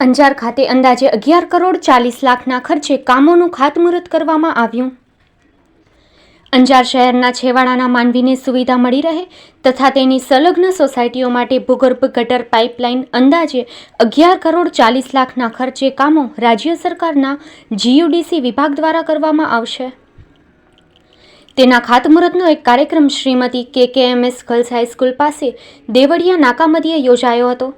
અંજાર ખાતે અંદાજે અગિયાર કરોડ ચાલીસ લાખના ખર્ચે કામોનું ખાતમુહૂર્ત કરવામાં આવ્યું. અંજાર શહેરના છેવાડાના માનવીને સુવિધા મળી રહે તથા તેની સંલગ્ન સોસાયટીઓ માટે ભૂગર્ભ ગટર પાઇપલાઇન અંદાજે અગિયાર કરોડ ચાલીસ લાખના ખર્ચે કામો રાજ્ય સરકારના જીયુડીસી વિભાગ દ્વારા કરવામાં આવશે. તેના ખાતમુહૂર્તનો એક કાર્યક્રમ શ્રીમતી કે કે એમ એસ ગર્લ્સ હાઈસ્કૂલ પાસે દેવળિયા નાકામદીએ યોજાયો હતો.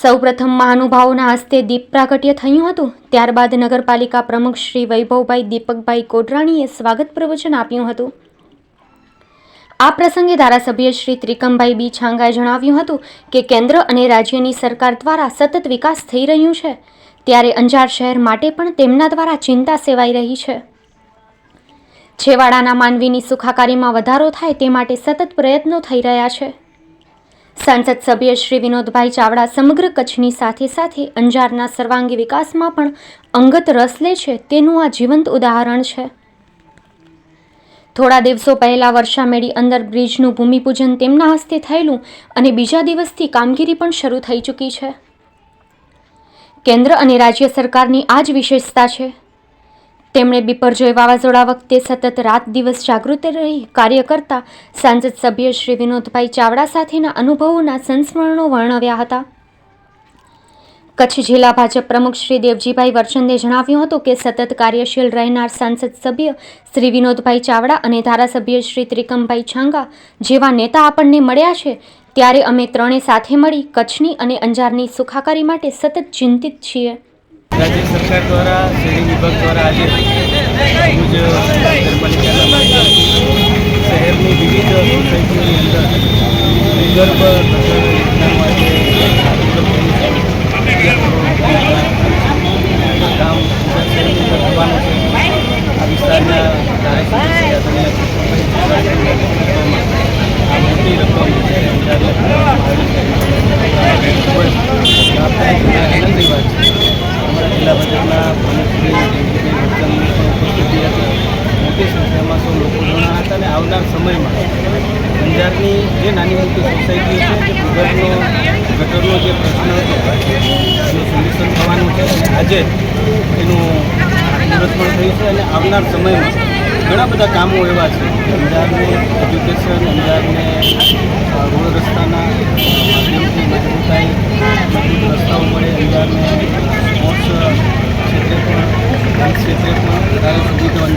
સૌપ્રથમ મહાનુભાવોના હસ્તે દીપ પ્રાગટ્ય થયું હતું. ત્યારબાદ નગરપાલિકા પ્રમુખ શ્રી વૈભવભાઈ દીપકભાઈ કોટરાણીએ સ્વાગત પ્રવચન આપ્યું હતું. આ પ્રસંગે ધારાસભ્ય શ્રી ત્રિકમભાઈ બી છાંગાએ જણાવ્યું હતું કે કેન્દ્ર અને રાજ્યની સરકાર દ્વારા સતત વિકાસ થઈ રહ્યું છે. ત્યારે અંજાર શહેર માટે પણ તેમના દ્વારા ચિંતા સેવાઈ રહી છે. છેવાડાના માનવીની સુખાકારીમાં વધારો થાય તે માટે સતત પ્રયત્નો થઈ રહ્યા છે. સાંસદ સભ્ય શ્રી વિનોદભાઈ ચાવડા સમગ્ર કચ્છની સાથે સાથે અંજારના સર્વાંગી વિકાસમાં પણ અંગત રસ લે છે તેનું આ જીવંત ઉદાહરણ છે. થોડા દિવસો પહેલા વર્ષામેડી અંદર બ્રિજનું ભૂમિપૂજન તેમના હસ્તે થયેલું અને બીજા દિવસથી કામગીરી પણ શરૂ થઈ ચૂકી છે. કેન્દ્ર અને રાજ્ય સરકારની આ જ વિશેષતા છે. તેમણે બિપરજોય વાવાઝોડા વખતે સતત રાત દિવસ જાગૃત રહી કાર્ય કરતા સાંસદ સભ્ય શ્રી વિનોદભાઈ ચાવડા સાથેના અનુભવોના સંસ્મરણો વર્ણવ્યા હતા. કચ્છ જિલ્લા ભાજપ પ્રમુખ શ્રી દેવજીભાઈ વરચંદે જણાવ્યું હતું કે સતત કાર્યશીલ રહેનાર સાંસદ સભ્ય શ્રી વિનોદભાઈ ચાવડા અને ધારાસભ્ય શ્રી ત્રિકમભાઈ છાંગા જેવા નેતા આપણને મળ્યા છે, ત્યારે અમે ત્રણે સાથે મળી કચ્છની અને અંજારની સુખાકારી માટે સતત ચિંતિત છીએ. રાજ્ય સરકાર દ્વારા, શહેરી વિભાગ દ્વારા આજે ભુજ નગરપાલિકાના શહેરની વિવિધ સોસાયટીઓની અંદર યોજનાનું આજે છે. અગિયાર કામ થવાનું છે આ મોટી અંજારને ફાળવવામાં આવી છે ખૂબ જ લાભદાયક અને આનંદની વાત છે અમારા ભાજપના પ્રમુખશ્રી પણ ઉપસ્થિતિ હતી મોટી સંખ્યામાં સૌ લોકો જોડાયા હતા અને આવનાર સમયમાં અંજારની જે નાની મોટી સોસાયટીઓ છે ભૂગર્ભનો ગટરનો જે પ્રશ્ન હતો, એનું સોલ્યુશન થવાનું છે આજે એનું મુહૂર્ત પણ થયું છે અને આવનાર સમયમાં ઘણા બધા કામો એવા છે. અંજારને એજ્યુકેશન અંજારને રોડ રસ્તાના માધ્યમથી મજબૂતાઈ મજબૂત રસ્તાઓ મળે અંજારને સ્પોર્ટ્સ ક્ષેત્રે પણ ક્ષેત્રે પણ વધારે પણ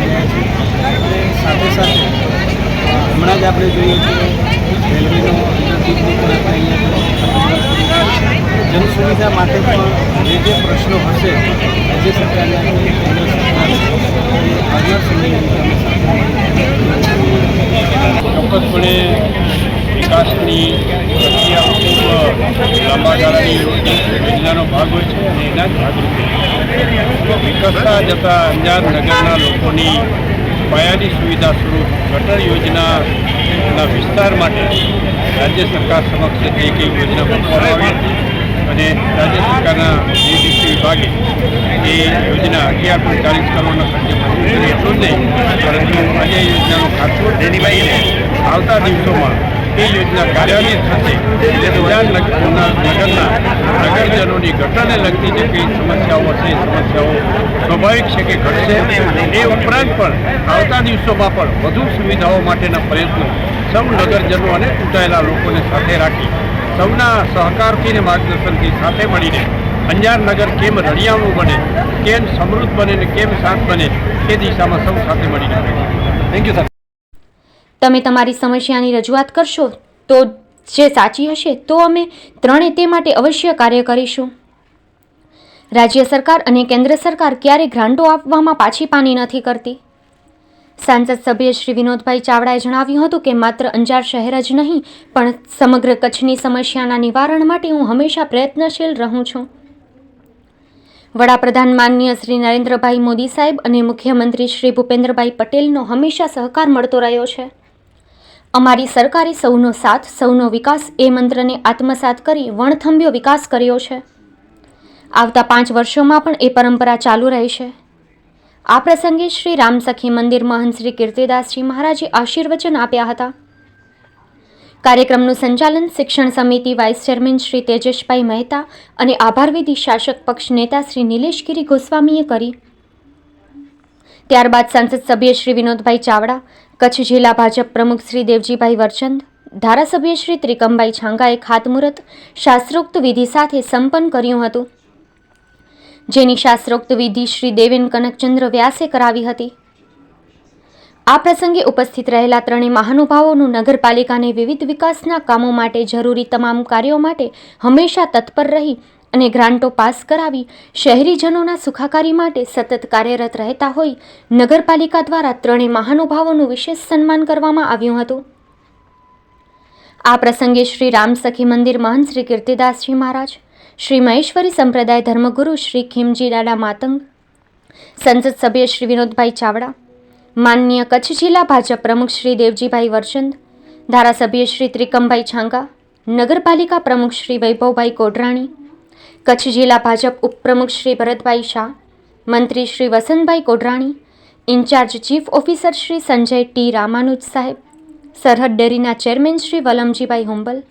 રહ્યા છે સાથે સાથે હમણાં જ આપણે જોઈએ છીએ રેલવેનો પણ આપણે માટે પણ જે જે પ્રશ્નો હશે, રાજ્ય સરકારના કેન્દ્ર સરકાર એ સમયની ચોક્કસપણે વિકાસની પ્રક્રિયા ખૂબ લાંબા ગાળાની યોજનાનો ભાગ હોય છે અને એના ભાગરૂપે વિકસતા જતા અંજાર નગરના લોકોની પાયાની સુવિધા સ્વરૂપ ગટર યોજનાના વિસ્તાર માટે રાજ્ય સરકાર સમક્ષ જે કંઈ યોજના મૂકવામાં આવી હતી. અને રાજ્ય સરકારના જીડીસી વિભાગે એ યોજના અગિયાર પોઈન્ટ ચાલીસ કરોડના ખર્ચે મંજૂર એટલું જ નહીં, પરંતુ આજે યોજનાનો ખાતું દેનીભાઈને આવતા દિવસોમાં એ યોજના કાર્યાન્વિત થશે અંજાર નગરના નગરના નગરજનોની ઘટનાને લગતી જે કંઈ સમસ્યાઓ હશે સમસ્યાઓ સ્વાભાવિક છે કે ઘટશે. એ ઉપરાંત પણ આવતા દિવસોમાં પણ વધુ સુવિધાઓ માટેના પ્રયત્નો સૌ નગરજનો અને ચૂંટાયેલા લોકોને સાથે રાખી સૌના સહકારથી અને માર્ગદર્શનથી સાથે મળીને અંજાર નગર કેમ રળિયામણું બને, કેમ સમૃદ્ધ બને ને કેમ શાંત બને એ દિશામાં સૌ સાથે મળીને. થેન્ક યુ સર તમે તમારી સમસ્યાની રજૂઆત કરશો તો જે સાચી હશે તો અમે ત્રણે તે માટે અવશ્ય કાર્ય કરીશું. રાજ્ય સરકાર અને કેન્દ્ર સરકાર ક્યારેય ગ્રાન્ટો આપવામાં પાછી પાની નથી કરતી. સાંસદ સભ્ય શ્રી વિનોદભાઈ ચાવડાએ જણાવ્યું હતું કે માત્ર અંજાર શહેર જ નહીં, પણ સમગ્ર કચ્છની સમસ્યાના નિવારણ માટે હું હંમેશા પ્રયત્નશીલ રહું છું. વડાપ્રધાન માનનીય શ્રી નરેન્દ્રભાઈ મોદી સાહેબ અને મુખ્યમંત્રી શ્રી ભૂપેન્દ્રભાઈ પટેલનો હંમેશા સહકાર મળતો રહ્યો છે. અમારી સરકારે સૌનો સાથ, સૌનો વિકાસ એ મંત્રને આત્મસાત કરી વણથંભ્યો વિકાસ કર્યો છે. આવતા પાંચ વર્ષોમાં પણ એ પરંપરા ચાલુ રહેશે. આ પ્રસંગે શ્રી રામસખી મંદિર મહંત શ્રી કીર્તિદાસજી મહારાજે આશીર્વચન આપ્યા હતા. કાર્યક્રમનું સંચાલન શિક્ષણ સમિતિ વાઇસ ચેરમેન શ્રી તેજસભાઈ મહેતા અને આભારવિધિ શાસક પક્ષ નેતા શ્રી નિલેશગીરી ગોસ્વામીએ કરી. ત્યારબાદ સંસદ સભ્ય શ્રી વિનોદભાઈ ચાવડા, કચ્છ જિલ્લા ભાજપ પ્રમુખ શ્રી દેવજીભાઈ વરચંદ, ધારાસભ્ય શ્રી ત્રિકમભાઈ છાંગાએ ખાતમુહૂર્ત શાસ્ત્રોક્ત વિધિ સાથે સંપન્ન કર્યું હતું. જેની શાસ્ત્રોક્ત વિધિ શ્રી દેવેન કનકચંદ્ર વ્યાસે કરાવી હતી. આ પ્રસંગે ઉપસ્થિત રહેલા ત્રણેય મહાનુભાવોનું નગરપાલિકાને વિવિધ વિકાસના કામો માટે જરૂરી તમામ કાર્યો માટે હંમેશા તત્પર રહી અને ગ્રાન્ટો પાસ કરાવી શહેરીજનોના સુખાકારી માટે સતત કાર્યરત રહેતા હોય, નગરપાલિકા દ્વારા ત્રણેય મહાનુભાવોનું વિશેષ સન્માન કરવામાં આવ્યું હતું. આ પ્રસંગે શ્રી રામસખી મંદિર મહંત શ્રી કીર્તિદાસજી મહારાજ, શ્રી મહેશ્વરી સંપ્રદાય ધર્મગુરુ શ્રી ખીમજી દાડા માતંગ, સંસદ સભ્ય શ્રી વિનોદભાઈ ચાવડા, માનનીય કચ્છ જિલ્લા ભાજપ પ્રમુખ શ્રી દેવજીભાઈ વરચંદ, ધારાસભ્ય શ્રી ત્રિકમભાઈ છાંગા, નગરપાલિકા પ્રમુખ શ્રી વૈભવભાઈ કોઢરાણી કચ્છ જિલ્લા ભાજપ ઉપપ્રમુખ શ્રી ભરતભાઈ શાહ, મંત્રી Shri Vasantbhai Kodhrani, incharge chief officer Shri Sanjay T Ramanuj Saheb, સરહદ ડેરીના ચેરમેન શ્રી વલમજીભાઈ હુંબલ,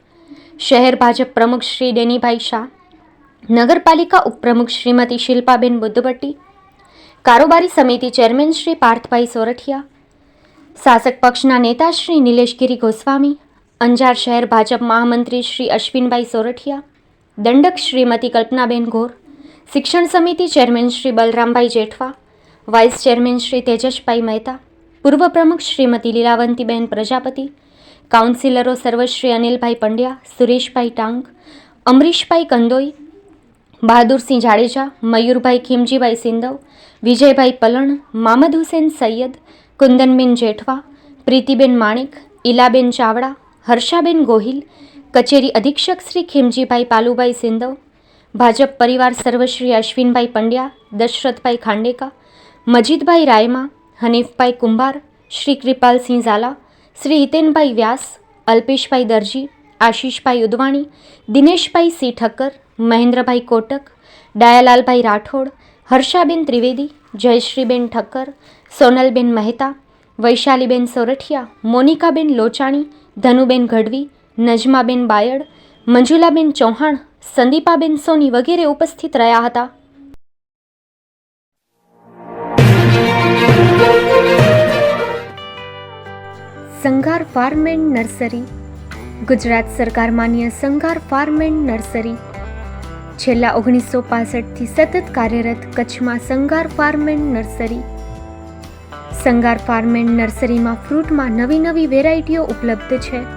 શહેર ભાજપ પ્રમુખ શ્રી ડેનીભાઈ શાહ, નગરપાલિકા ઉપપ્રમુખ શ્રીમતી શિલ્પાબેન બુદ્ધભટ્ટી કારોબારી સમિતિ ચેરમેન શ્રી પાર્થભાઈ સોરઠિયા, શાસક પક્ષના નેતા શ્રી નિલેશગીરી ગોસ્વામી, અંજાર શહેર ભાજપ મહામંત્રી શ્રી અશ્વિનભાઈ સોરઠિયા દંડક શ્રીમતી કલ્પનાબેન ઘોર શિક્ષણ સમિતિ chairman Shri Balrambhai Jethwa, vice chairman Shri Tejasbhai Mehta, પૂર્વ પ્રમુખ શ્રીમતી લીલાવંતીબેન પ્રજાપતિ, કાઉન્સિલરો સર્વશ્રી અનિલભાઈ પંડ્યા, સુરેશભાઈ ટાંગ, અમરીશભાઈ કંદોઈ, બહાદુરસિંહ જાડેજા, મયુરભાઈ ખીમજીભાઈ સિંધવ, વિજયભાઈ પલણ મામદ હુસેન સૈયદ, કુંદનબેન જેઠવા, પ્રીતિબેન માણેક ઇલાબેન ચાવડા, હર્ષાબેન ગોહિલ કચેરી અધિક્ષક શ્રી ખીમજીભાઈ પાલુભાઈ સિંધવ, ભાજપ પરિવાર સર્વશ્રી અશ્વિનભાઈ પંડ્યા, દશરથભાઈ ખાંડેકા મજીદભાઈ રાયમા, હનીફભાઈ કુંભાર, શ્રી કૃપાલસિંહ ઝાલા, શ્રી હિતેનભાઈ વ્યાસ, અલ્પેશભાઈ દરજી, આશીષભાઈ ઉદવાણી, દિનેશભાઈ સી ઠક્કર, મહેન્દ્રભાઈ કોટક, ડાયાલાલભાઈ રાઠોડ, હર્ષાબેન ત્રિવેદી, જયશ્રીબેન ઠક્કર, સોનલબેન મહેતા, વૈશાલીબેન સોરઠિયા, મોનિકાબેન લોચાણી, ધનુબેન ગઢવી નજમાબેન બાયડ, મંજુલાબેન ચૌહાણ, સંદીપાબેન સોની વગેરે ઉપસ્થિત રહ્યા હતા. Sanghar farm and nursery, Gujarat સરકાર માન્ય સંઘાર ફાર્મ એન્ડ નર્સરી. છેલ્લા ઓગણીસો પાસઠથી સતત કાર્યરત કચ્છમાં Sanghar farm and nursery. Sanghar farm and નર્સરીમાં ફ્રૂટમાં નવી નવી વેરાયટીઓ ઉપલબ્ધ છે.